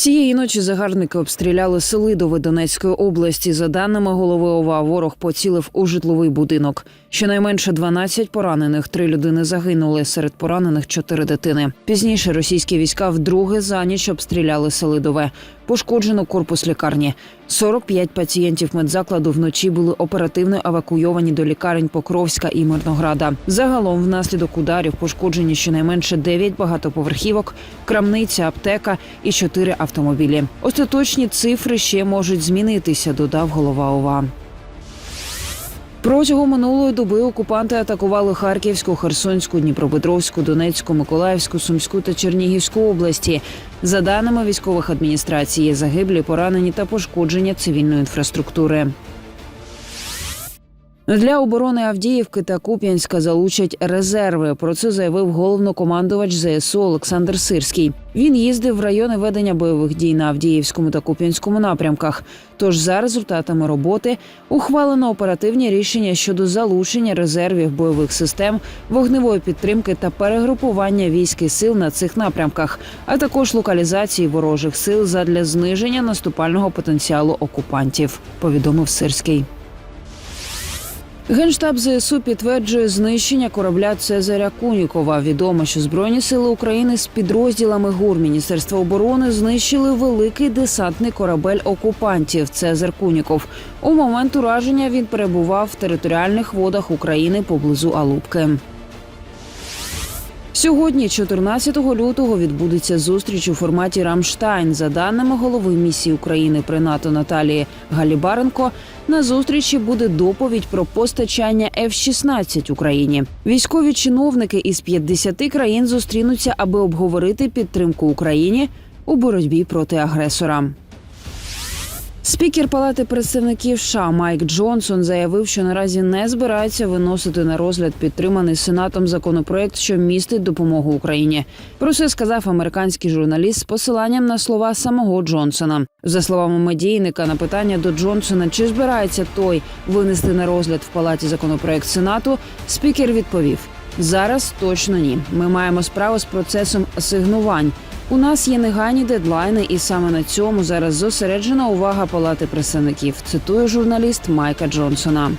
Цієї ночі загарбники обстріляли Селидови Донецької області. За даними голови ОВА, ворог поцілив у житловий будинок. Щонайменше 12 поранених, три людини загинули. Серед поранених чотири дитини. Пізніше російські війська вдруге за ніч обстріляли Селидове. Пошкоджено корпус лікарні. 45 пацієнтів медзакладу вночі були оперативно евакуйовані до лікарень Покровська і Мирнограда. Загалом, внаслідок ударів, пошкоджені щонайменше 9 багатоповерхівок, крамниця, аптека і 4 автомобілі. Остаточні цифри ще можуть змінитися, додав голова ОВА. Протягом минулої доби окупанти атакували Харківську, Херсонську, Дніпропетровську, Донецьку, Миколаївську, Сумську та Чернігівську області. За даними військових адміністрацій, загиблі, поранені та пошкодження цивільної інфраструктури. Для оборони Авдіївки та Куп'янська залучать резерви. Про це заявив головнокомандувач ЗСУ Олександр Сирський. Він їздив в райони ведення бойових дій на Авдіївському та Куп'янському напрямках. Тож за результатами роботи ухвалено оперативні рішення щодо залучення резервів бойових систем, вогневої підтримки та перегрупування військ і сил на цих напрямках, а також локалізації ворожих сил задля зниження наступального потенціалу окупантів. Повідомив Сирський. Генштаб ЗСУ підтверджує знищення корабля Цезаря Кунікова. Відомо, що збройні сили України з підрозділами ГУР Міністерства оборони знищили великий десантний корабель окупантів Цезар Куніков. У момент ураження він перебував в територіальних водах України поблизу Алубки. Сьогодні, 14 лютого, відбудеться зустріч у форматі Рамштайн. За даними голови місії України при НАТО Наталії Галібаренко, на зустрічі буде доповідь про постачання F-16 Україні. Військові чиновники із 50 країн зустрінуться, аби обговорити підтримку Україні у боротьбі проти агресора. Спікер Палати представників США Майк Джонсон заявив, що наразі не збирається виносити на розгляд підтриманий сенатом законопроект, що містить допомогу Україні. Про це сказав американський журналіст з посиланням на слова самого Джонсона. За словами медійника, на питання до Джонсона, чи збирається той винести на розгляд в палаті законопроект сенату, спікер відповів: зараз точно ні. Ми маємо справу з процесом асигнувань. У нас є негайні дедлайни, і саме на цьому зараз зосереджена увага палати представників. Цитує журналіст Майка Джонсона.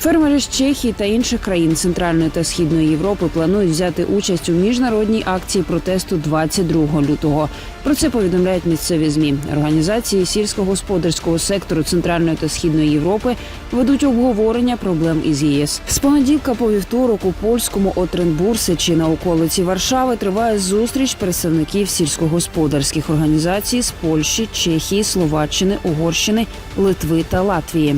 Фермери з Чехії та інших країн Центральної та Східної Європи планують взяти участь у міжнародній акції протесту 22 лютого. Про це повідомляють місцеві змі. Організації сільськогосподарського сектору Центральної та Східної Європи ведуть обговорення проблем із ЄС. З понеділка по вівторок у польському Отренбурсі чи на околиці Варшави триває зустріч представників сільськогосподарських організацій з Польщі, Чехії, Словаччини, Угорщини, Литви та Латвії.